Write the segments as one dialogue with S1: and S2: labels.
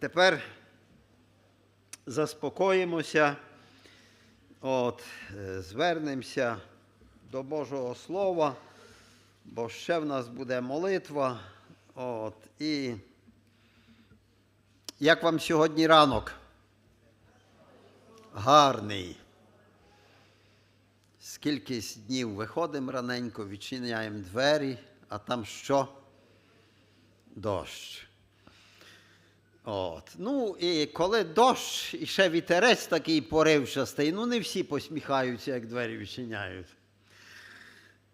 S1: Тепер заспокоїмося, от, е, звернемося до Божого Слова, бо ще в нас буде молитва. От, і як вам сьогодні ранок? Гарний. Скільки днів виходимо раненько, відчиняємо двері, а там що? Дощ. От. Ну, і коли дощ, і ще вітерець такий поривчастий, ну не всі посміхаються, як двері відчиняють.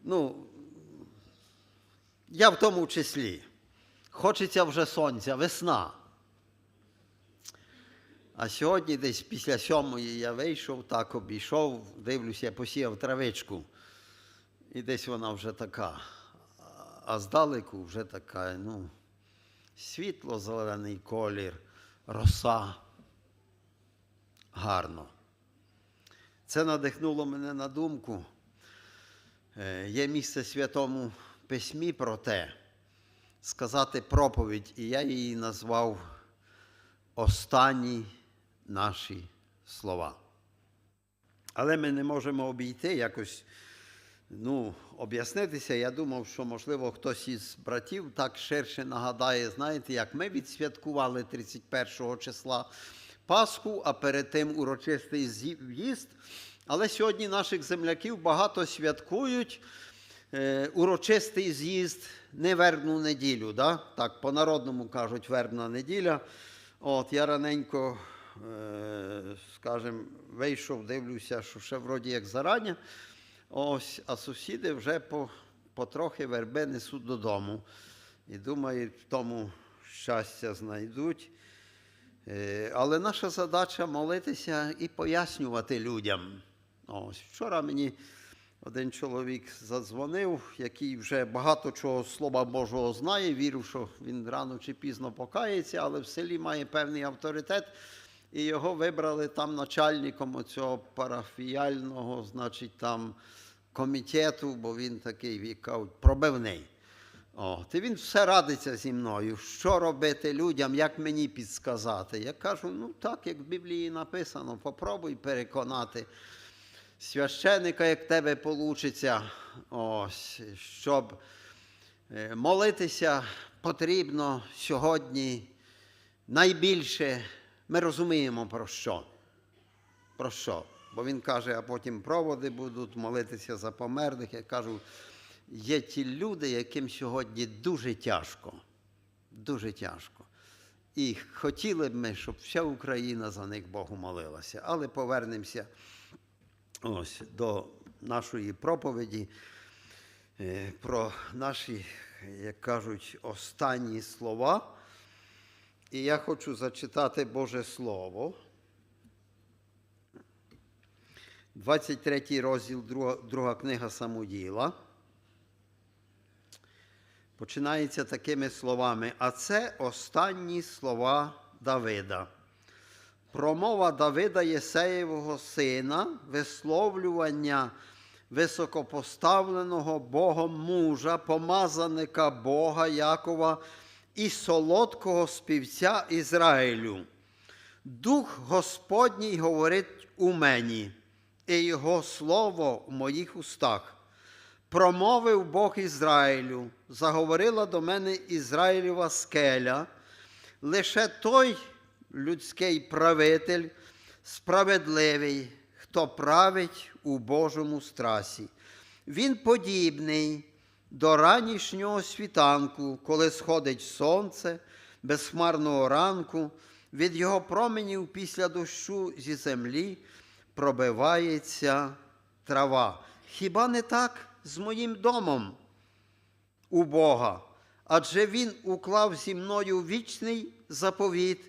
S1: Ну, я в тому числі. Хочеться вже сонця, весна. А сьогодні десь після сьомої я вийшов, так обійшов, дивлюся, посіяв травичку. І десь вона вже така. А здалеку вже така, ну, світло-зелений колір, роса. Гарно. Це надихнуло мене на думку. Е, Є місце Святому Письмі про те, сказати проповідь, і я її назвав Останні наші слова. Але ми не можемо обійти якось ну, об'яснитися. Я думав, що, можливо, хтось із братів так ширше нагадає, знаєте, як ми відсвяткували 31 числа Пасху, а перед тим урочистий з'ї- в'їзд. Але сьогодні наших земляків багато святкують е, урочистий з'їзд не вербну неділю. Да? Так, по-народному кажуть, вербна неділя. От, я раненько, е, скажімо, вийшов, дивлюся, що ще вроді як зарання. Ось, а сусіди вже по, потрохи верби несуть додому. І думають, в тому щастя знайдуть. Е, Але наша задача молитися і пояснювати людям. Ось вчора мені один чоловік задзвонив, який вже багато чого Слова Божого знає. Вірю, що він рано чи пізно покається, але в селі має певний авторитет. І його вибрали там начальником оцього парафіяльного, значить, там комітету, бо він такий, як кажуть, пробивний. От, і він все радиться зі мною, що робити людям, як мені підсказати. Я кажу, ну так, як в Біблії написано, попробуй переконати священика, як тебе вийде, ось, щоб е, молитися потрібно сьогодні найбільше. Ми розуміємо про що. Про що? Бо він каже, а потім проводи будуть молитися за померлих. Я кажу, є ті люди, яким сьогодні дуже тяжко. Дуже тяжко. І хотіли б ми, щоб вся Україна за них Богу молилася. Але повернемося ось до нашої проповіді е, про наші, як кажуть, останні слова. І я хочу зачитати Боже Слово. 23 розділ, друга, друга книга Самуділа. Починається такими словами. А це останні слова Давида. Промова Давида Єсеєвого сина, висловлювання високопоставленого Богом мужа, помазаника Бога Якова і солодкого співця Ізраїлю. Дух Господній говорить у мені, і Його слово в моїх устах. Промовив Бог Ізраїлю, заговорила до мене Ізраїлєва скеля, лише той людський правитель, справедливий, хто править у Божому страсі. Він подібний до ранішнього світанку, коли сходить сонце, безхмарного ранку, від його променів після дощу зі землі пробивається трава. Хіба не так з моїм домом у Бога? Адже Він уклав зі мною вічний заповіт,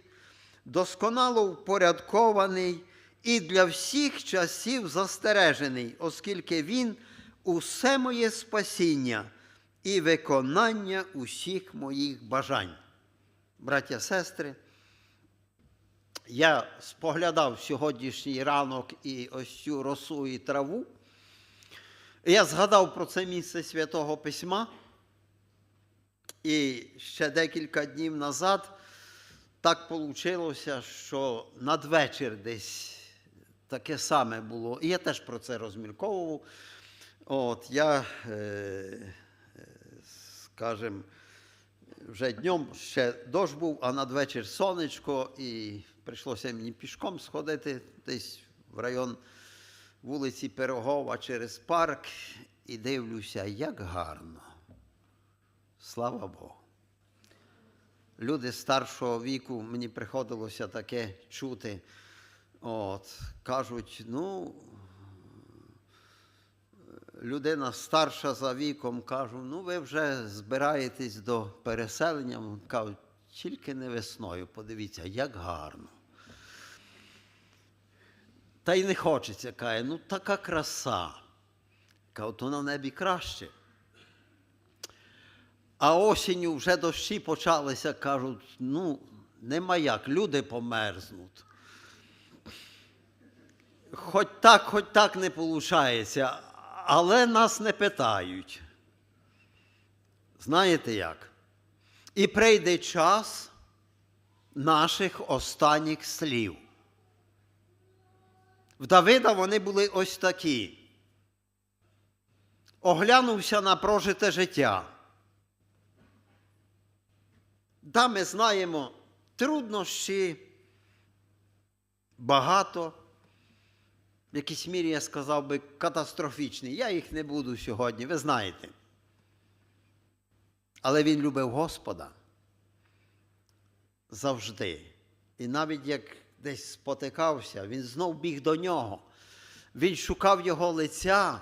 S1: досконало впорядкований і для всіх часів застережений, оскільки Він усе моє спасіння і виконання усіх моїх бажань. Браття, сестри, я споглядав сьогоднішній ранок і ось цю росу і траву. Я згадав про це місце Святого Письма. І ще декілька днів назад так вийшло, що надвечір десь таке саме було. І я теж про це розмірковував. От, я, е, скажімо, вже днем ще дощ був, а надвечір сонечко, і прийшлося мені пішком сходити десь в район вулиці Пирогова через парк, і дивлюся, як гарно. Слава Богу. Люди старшого віку, мені приходилося таке чути. От, кажуть, ну, людина старша за віком, кажу, ну ви вже збираєтесь до переселення. Кажуть, тільки не весною, подивіться, як гарно. Та й не хочеться, каже, ну така краса. Кажу, то на небі краще. А осінню вже дощі почалися, кажуть, ну, нема як, люди померзнуть. Хоч так, хоч так не виходить, але нас не питають. Знаєте як? І прийде час наших останніх слів. В Давида вони були ось такі. Оглянувся на прожите життя. Да, ми знаємо труднощі, багато, в якійсь мірі я сказав би катастрофічні. Я їх не буду сьогодні, ви знаєте. Але він любив Господа завжди. І навіть як десь спотикався, він знов біг до нього. Він шукав його лиця.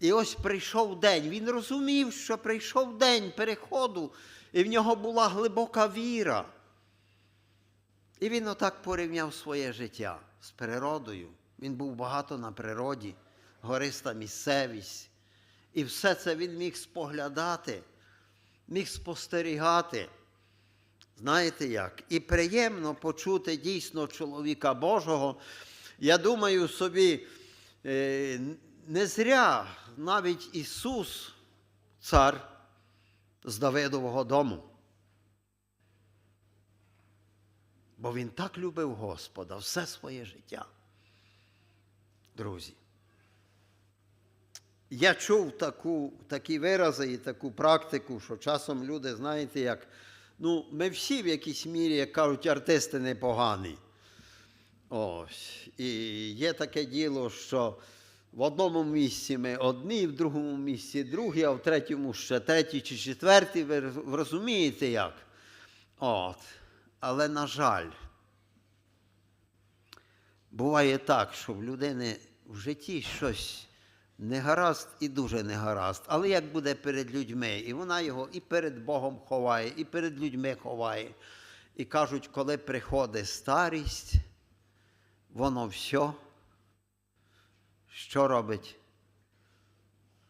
S1: І ось прийшов день. Він розумів, що прийшов день переходу, і в нього була глибока віра. І він отак порівняв своє життя з природою. Він був багато на природі, гориста місцевість. І все це він міг споглядати, міг спостерігати. Знаєте як? І приємно почути дійсно чоловіка Божого. Я думаю собі, е, не зря навіть Ісус, цар з Давидового дому. Бо Він так любив Господа все своє життя. Друзі. Я чув таку, такі вирази і таку практику, що часом люди, знаєте, як, ну, ми всі в якійсь мірі, як кажуть, артисти непогані. Ось. І є таке діло, що в одному місці ми одні, в другому місці другі, а в третьому ще третій чи четвертий. Ви розумієте як? От. Але, на жаль, буває так, що в людини в житті щось не гаразд і дуже не гаразд. Але як буде перед людьми, і вона його і перед Богом ховає, і перед людьми ховає. І кажуть, коли приходить старість, воно все, що робить?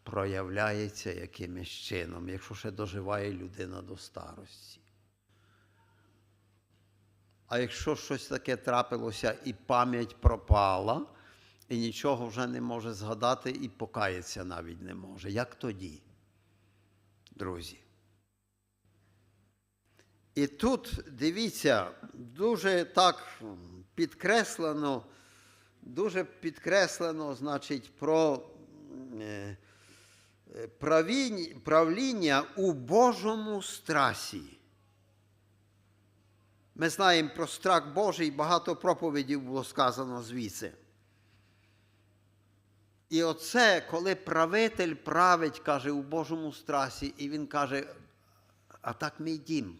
S1: Проявляється якимось чином, якщо ще доживає людина до старості. А якщо щось таке трапилося і пам'ять пропала, і нічого вже не може згадати, і покаятися навіть не може. Як тоді, друзі? І тут дивіться, дуже так підкреслено, дуже підкреслено, значить, про е, правління у Божому страсі. Ми знаємо про страх Божий, багато проповідів було сказано звідси. І оце, коли правитель править, каже, у Божому страсі, і він каже, а так мій дім.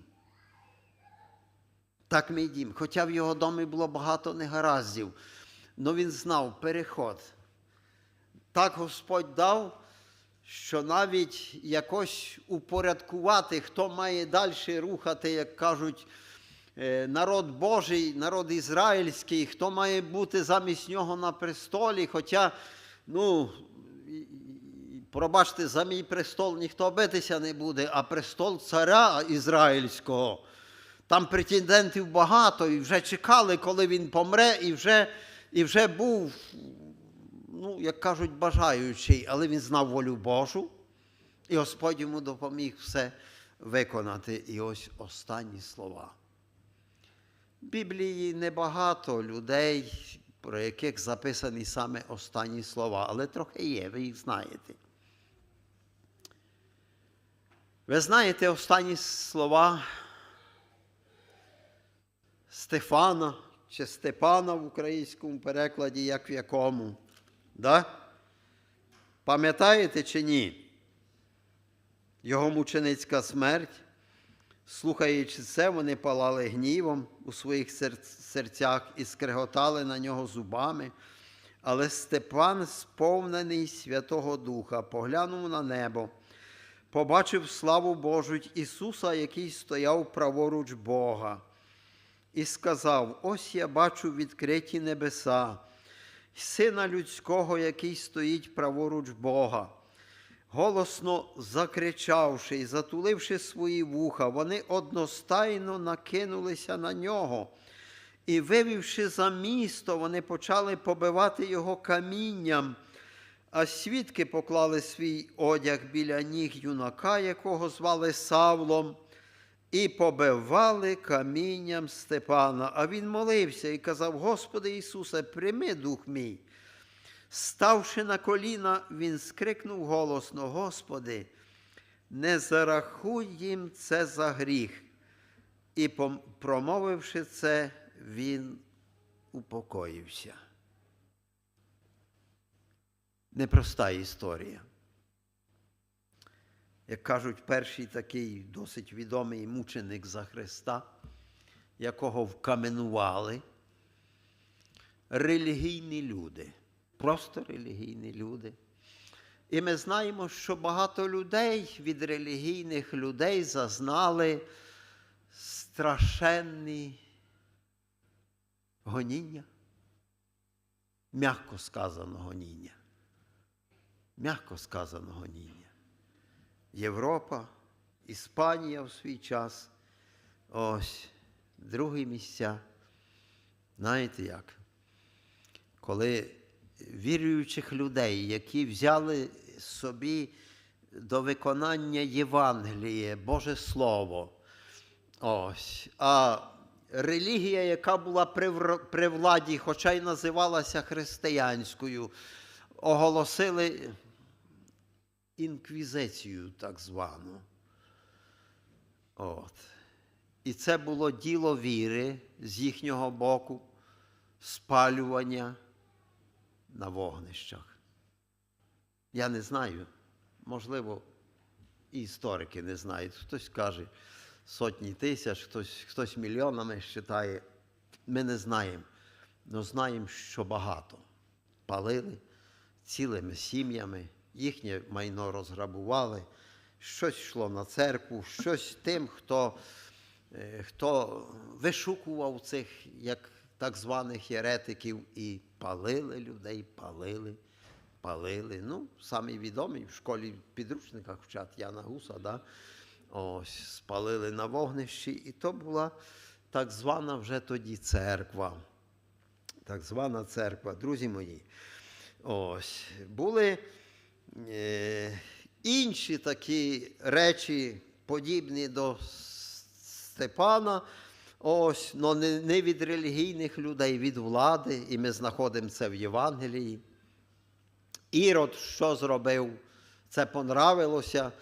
S1: Так мій дім. Хоча в його домі було багато негараздів, але він знав переход. Так Господь дав, що навіть якось упорядкувати, хто має далі рухати, як кажуть, е, народ Божий, народ ізраїльський, хто має бути замість нього на престолі. Хоча, ну, пробачте, за мій престол ніхто битися не буде, а престол царя ізраїльського. Там претендентів багато, і вже чекали, коли він помре, і вже, і вже був, ну, як кажуть, бажаючий, але він знав волю Божу, і Господь йому допоміг все виконати. І ось останні слова. В Біблії небагато людей, про яких записані саме останні слова, але трохи є, ви їх знаєте. Ви знаєте останні слова Стефана чи Степана в українському перекладі, як в якому? Да? Пам'ятаєте чи ні? Його мученицька смерть. Слухаючи це, вони палали гнівом у своїх серцях і скреготали на нього зубами. Але Степан, сповнений Святого Духа, поглянув на небо, побачив славу Божу Ісуса, який стояв праворуч Бога, і сказав: Ось я бачу відкриті небеса, сина людського, який стоїть праворуч Бога. Голосно закричавши і затуливши свої вуха, вони одностайно накинулися на нього. І, вивівши за місто, вони почали побивати його камінням, а свідки поклали свій одяг біля ніг юнака, якого звали Савлом, і побивали камінням Степана. А він молився і казав: Господи Ісусе, прийми дух мій. Ставши на коліна, він скрикнув голосно: Господи, не зарахуй їм це за гріх. І, промовивши це, він упокоївся. Непроста історія. Як кажуть, перший такий досить відомий мученик за Христа, якого вкаменували релігійні люди, просто релігійні люди. І ми знаємо, що багато людей від релігійних людей зазнали страшенні гоніння. М'яко сказано гоніння. М'яко сказано гоніння. Європа, Іспанія в свій час. Ось другі місця. Знаєте як? Коли віруючих людей, які взяли собі до виконання Євангеліє, Боже Слово, ось, а релігія, яка була при, владі, хоча й називалася християнською, оголосили інквізицію так звану. От. І це було діло віри з їхнього боку, спалювання на вогнищах. Я не знаю, можливо, і історики не знають. Хтось каже сотні тисяч, хтось, хтось мільйонами вважає. Ми не знаємо. але знаємо, що багато. Палили цілими сім'ями, їхнє майно розграбували, щось йшло на церкву, щось тим, хто, е, хто вишукував цих як так званих єретиків і палили людей, палили, палили. Ну, самі відомі в школі в підручниках вчать Яна Гуса, да? Ось, спалили на вогнищі, і то була так звана вже тоді церква. Так звана церква, друзі мої. Ось, були е, інші такі речі, подібні до Степана, ось, но не, від релігійних людей, від влади, і ми знаходимо це в Євангелії. Ірод, що зробив? Це понравилося,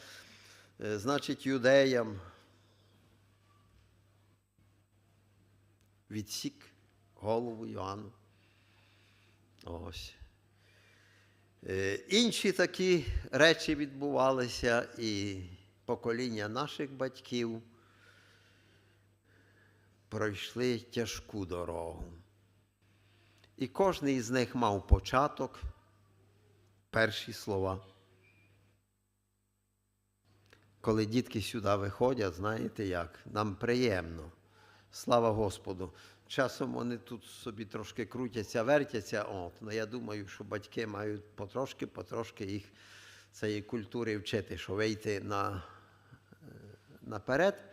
S1: е, значить, юдеям. Відсік голову Йоанну. Ось. Е, Інші такі речі відбувалися, і покоління наших батьків пройшли тяжку дорогу. І кожен із них мав початок, перші слова. Коли дітки сюди виходять, знаєте як? Нам приємно. Слава Господу. Часом вони тут собі трошки крутяться, вертяться. От, ну я думаю, що батьки мають потрошки, потрошки їх цієї культури вчити, що вийти на, е, наперед.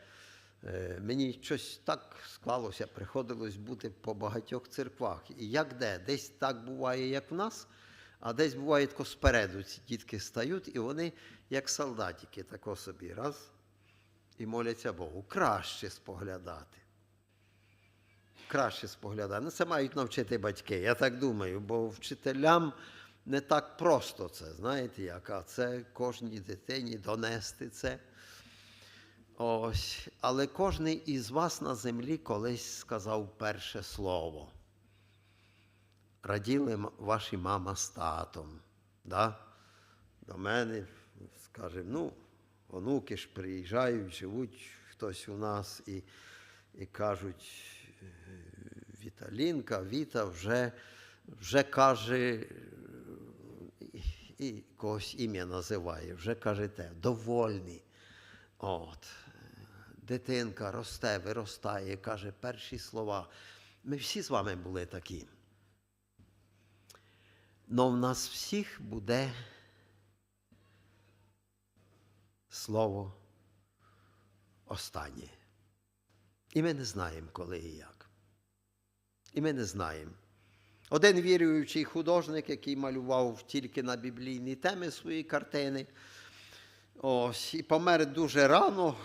S1: Е, Мені щось так склалося, приходилось бути по багатьох церквах. І як де? Десь так буває, як в нас, а десь буває тако спереду. Ці дітки стають, і вони, як солдатики, тако собі раз і моляться Богу. Краще споглядати. краще споглядає. Ну, це мають навчити батьки, я так думаю, бо вчителям не так просто це, знаєте як, а це кожній дитині донести це. Ось. Але кожен із вас на землі колись сказав перше слово. Раділи ваші мама з татом. Да? До мене, скажемо, ну, онуки ж приїжджають, живуть хтось у нас і, і кажуть, «Е, Віталінка, Віта вже, вже каже, і, когось ім'я називає, вже каже те, довольний. От. Дитинка росте, виростає, каже перші слова. Ми всі з вами були такі. Но в нас всіх буде слово останнє. І ми не знаємо, коли і як. І ми не знаємо. Один віруючий художник, який малював тільки на біблійні теми свої картини, ось, і помер дуже рано,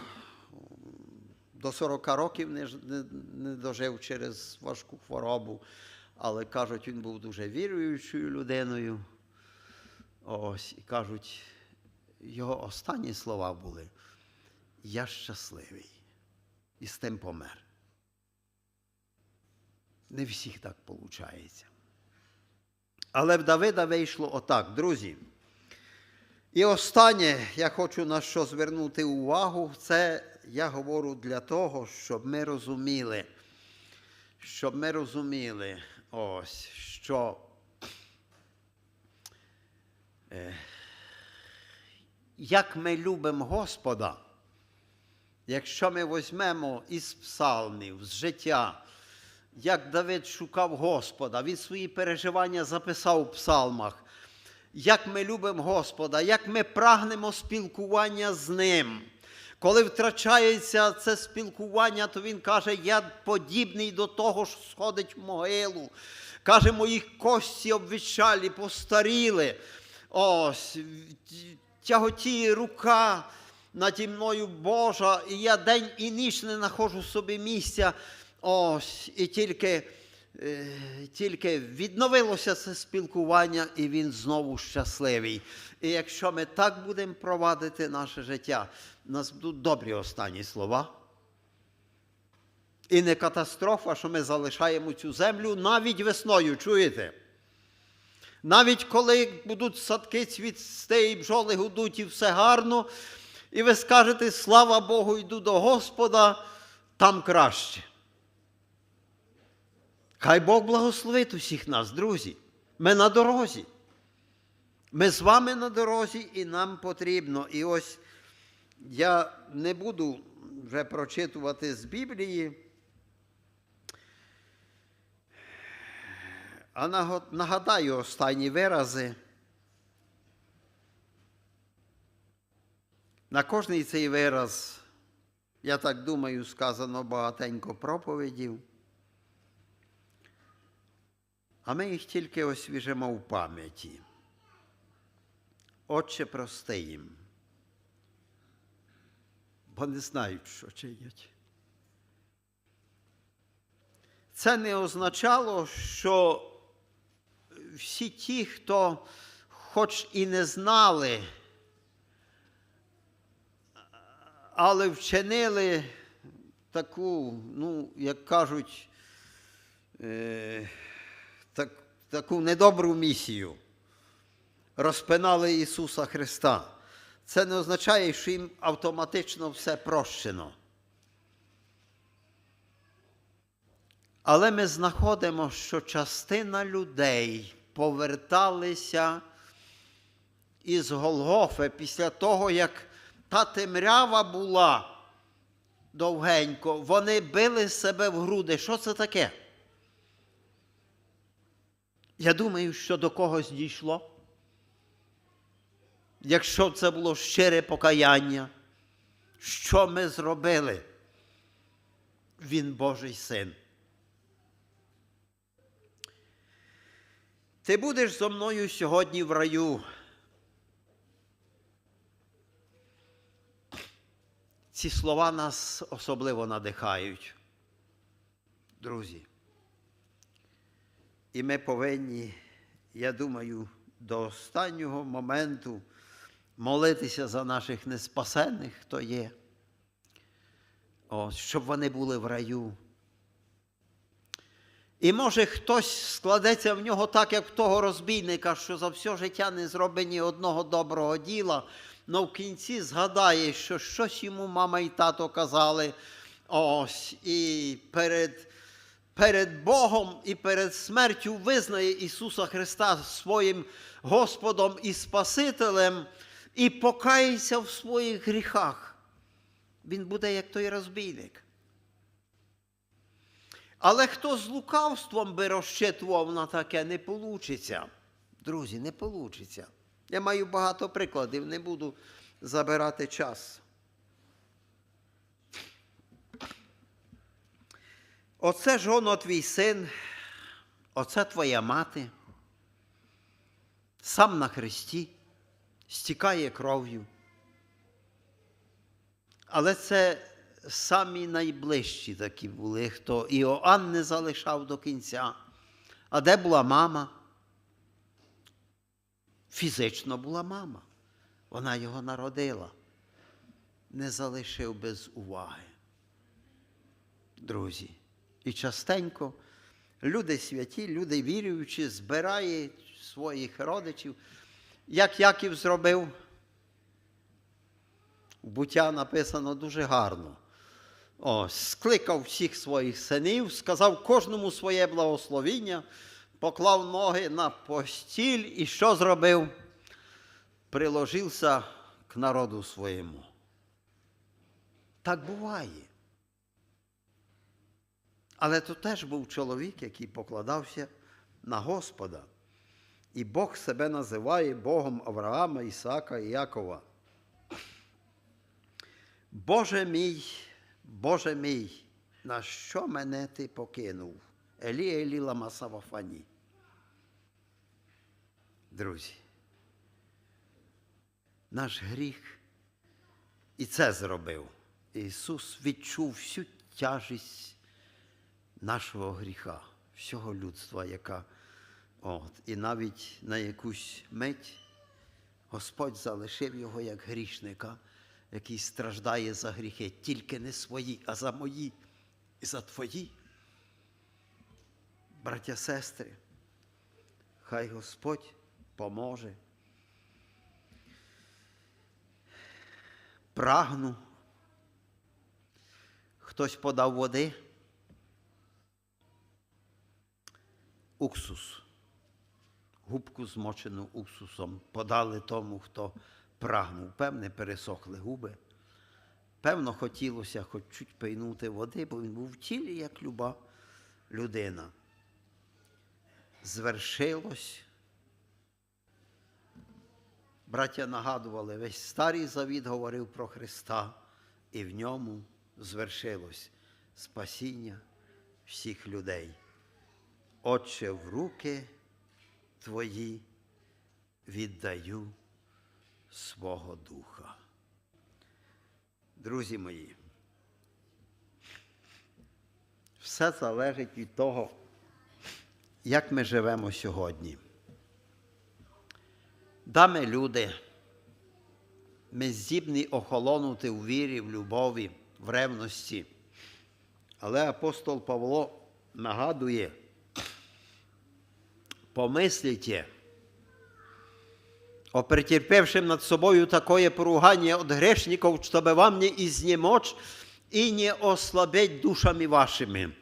S1: до 40 років не, не, не дожив через важку хворобу. Але кажуть, він був дуже віруючою людиною. Ось, і кажуть, його останні слова були: Я щасливий. І з тим помер. Не всіх так виходить. Але в Давида вийшло отак, друзі. І останнє, я хочу на що звернути увагу, це я говорю для того, щоб ми розуміли, щоб ми розуміли, ось, що е, як ми любимо Господа, якщо ми візьмемо із псалмів, з життя, як Давид шукав Господа, він свої переживання записав у псалмах, як ми любимо Господа, як ми прагнемо спілкування з Ним. Коли втрачається це спілкування, то він каже, я подібний до того, що сходить в могилу. Каже, моїх кості обвічалі, постаріли. Ось, тяготіє рука наді мною Божа, і я день і ніч не знаходжу собі місця. Ось, і тільки, тільки відновилося це спілкування, і він знову щасливий. І якщо ми так будемо провадити наше життя, у нас будуть добрі останні слова. І не катастрофа, що ми залишаємо цю землю навіть весною, чуєте? Навіть коли будуть садки цвісти і бджоли гудуть, і все гарно, і ви скажете, слава Богу, йду до Господа, там краще. Хай Бог благословить усіх нас, друзі. Ми на дорозі. Ми з вами на дорозі, і нам потрібно. І ось я не буду вже прочитувати з Біблії. А нагадаю останні вирази. На кожний цей вираз, я так думаю, сказано багатенько проповідів. А ми їх тільки освіжимо в пам'яті. Отче, прости їм, бо не знають, що чинять. Це не означало, що всі ті, хто хоч і не знали, але вчинили таку, ну, як кажуть, е, таку недобру місію, розпинали Ісуса Христа. Це не означає, що їм автоматично все прощено. Але ми знаходимо, що частина людей поверталися із Голгофи після того, як та темрява була довгенько, вони били себе в груди. Що це таке? Я думаю, що до когось дійшло. Якщо це було щире покаяння, що ми зробили? Він Божий син. Ти будеш зо мною сьогодні в раю. Ці слова нас особливо надихають. Друзі, І ми повинні, я думаю, до останнього моменту молитися за наших неспасенних, хто є. Ось, щоб вони були в раю. І може хтось складеться в нього так, як в того розбійника, що за все життя не зробить ні одного доброго діла, але в кінці згадає, що щось йому мама і тато казали. Ось, і перед, перед Богом і перед смертю визнає Ісуса Христа своїм Господом і Спасителем і покається в своїх гріхах. Він буде як той розбійник. Але хто з лукавством би розчитував на таке, не получиться. Друзі, не получиться. Я маю багато прикладів, не буду забирати час. Оце ж твій син, оце твоя мати, сам на хресті, стікає кров'ю. Але це самі найближчі такі були, хто Іоанн не залишав до кінця. А де була мама? Фізично була мама. Вона його народила. Не залишив без уваги. Друзі. І частенько люди святі, люди віруючі, збирають своїх родичів, як Яків зробив. Буття написано дуже гарно. Ось, скликав всіх своїх синів, сказав кожному своє благословіння, поклав ноги на постіль і що зробив? Приложився к народу своєму. Так буває. Але то теж був чоловік, який покладався на Господа. І Бог себе називає Богом Авраама, Ісака і Якова. Боже мій, Боже мій, на що мене ти покинув? Елі Елі лама. Друзі, наш гріх і це зробив. Ісус відчув всю тяжість нашого гріха, всього людства, яка от, і навіть на якусь мить Господь залишив його як грішника, який страждає за гріхи, тільки не свої, а за мої і за твої. Браття, сестри, хай Господь поможе. Прагну. Хтось подав води. Уксус. Губку змочену уксусом подали тому, хто прагнув. Певне, пересохли губи. Певно, хотілося хоч чуть пийнути води, бо він був в тілі, як люба людина. Звершилось. Браття нагадували, весь старий завіт говорив про Христа, і в ньому звершилось спасіння всіх людей. Отче, в руки Твої віддаю свого духа. Друзі мої, все залежить від того, як ми живемо сьогодні. Да, ми люди, ми здібні охолонути у вірі, в любові, в ревності. Але апостол Павло нагадує, помислите, о над собою такое поругание от грешников, чтобы вам не изнемочь и не ослабеть душами вашими,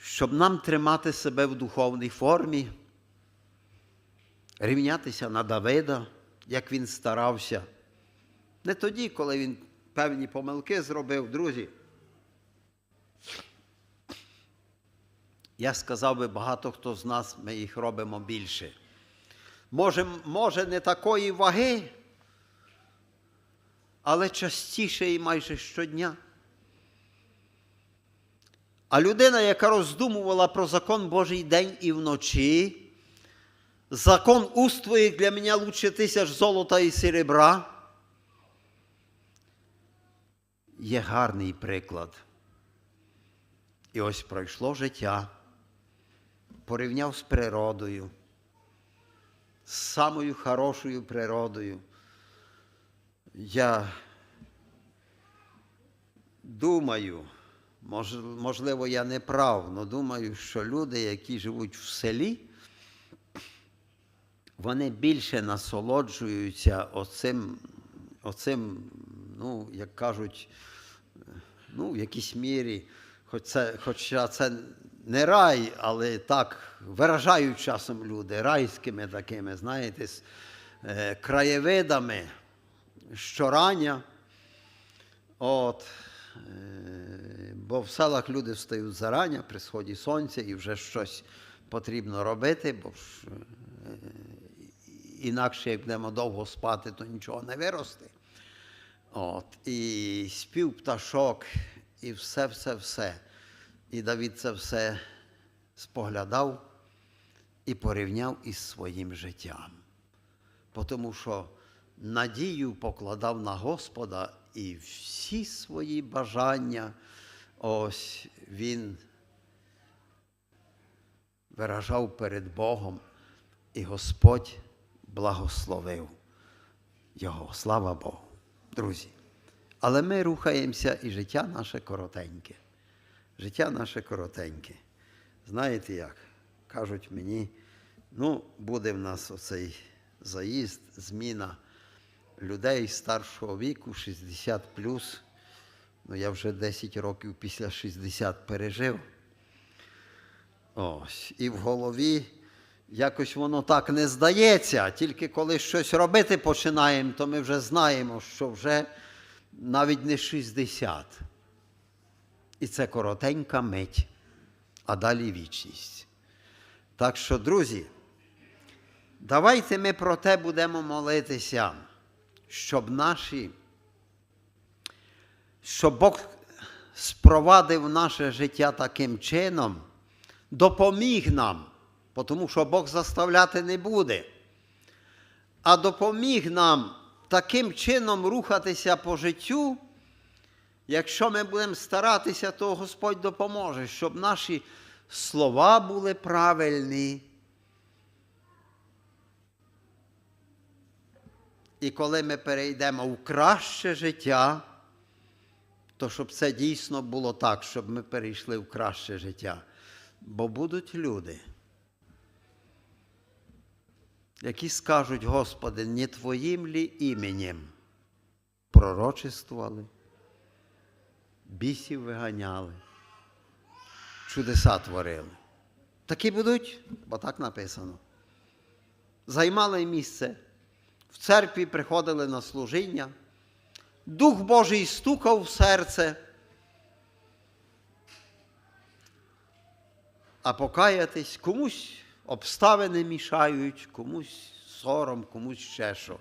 S1: щоб нам тримати себе в духовній формі, рівнятися на Давида, як він старався. Не тоді, коли він певні помилки зробив, друзі. Я сказав би, багато хто з нас, ми їх робимо більше. Може, може, не такої ваги, але частіше і майже щодня. А людина, яка роздумувала про закон Божий день і вночі, закон уст твоїх для мене лучше тисяч золота і серебра, є гарний приклад. І ось пройшло життя. Порівняв з природою, з самою хорошою природою. Я думаю, мож- можливо, я не прав, але думаю, що люди, які живуть в селі, вони більше насолоджуються оцим, оцим ну, як кажуть, ну, в якійсь мірі, хоч це, хоча це не рай, але так виражають часом люди райськими такими, знаєте, з е, краєвидами щорання. От, е, бо в селах люди встають зарання при сході сонця і вже щось потрібно робити, бо е, інакше, як будемо довго спати, то нічого не виросте. От, і спів пташок, і все, все, все. І Давід це все споглядав і порівняв із своїм життям. Тому що надію покладав на Господа і всі свої бажання, ось він виражав перед Богом, і Господь благословив його. Слава Богу, друзі. Але ми рухаємося і життя наше коротеньке. Життя наше коротеньке. Знаєте як? Кажуть мені, ну, буде в нас оцей заїзд, зміна людей старшого віку, 60 Ну, я вже 10 років після 60 пережив. Ось. І в голові якось воно так не здається. Тільки коли щось робити починаємо, то ми вже знаємо, що вже навіть не 60. І це коротенька мить, а далі вічність. Так що, друзі, давайте ми про те будемо молитися, щоб наші, щоб Бог спровадив наше життя таким чином, допоміг нам, тому що Бог заставляти не буде, а допоміг нам таким чином рухатися по життю. Якщо ми будемо старатися, то Господь допоможе, щоб наші слова були правильні. І коли ми перейдемо в краще життя, то щоб це дійсно було так, щоб ми перейшли в краще життя. Бо будуть люди, які скажуть, Господи, не Твоїм лі іменем пророчествували, бісів виганяли, чудеса творили. Такі будуть, бо так написано. Займали місце, в церкві приходили на служіння, Дух Божий стукав в серце, а покаятись комусь обставини мішають, комусь сором, комусь ще що.